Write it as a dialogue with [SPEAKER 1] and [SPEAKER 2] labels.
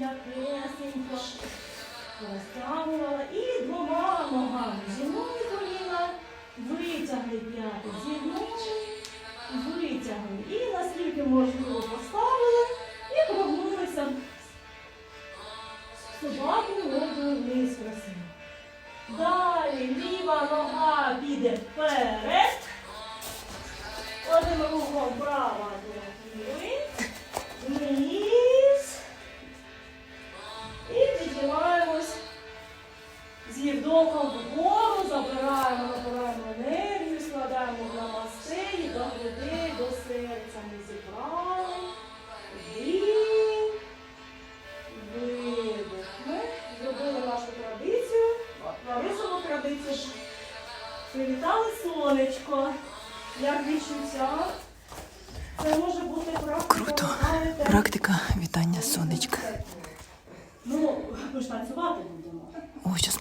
[SPEAKER 1] м'якесенько. Розтягувала і двома ногами. Зігнули коліна, витягли п'яти, зігнули, витягли. І наскільки можливо поставили і прогнулися. Собаку мордою вниз красиво. Далі ліва нога піде вперед. Одним рухом права до лівої. Зі вдохом вгору, забираємо, набираємо енергію, складаємо на мастеї до грудей, до серця. Ми зібрали. Вдих. Видих. Ми зробили нашу традицію, Ларисову традицію. Привітали сонечко. Як відчуття? Це може бути практика.
[SPEAKER 2] Круто. Практика вітання сонечка.
[SPEAKER 1] Ну, ми ж танцювати будемо.
[SPEAKER 2] О, зараз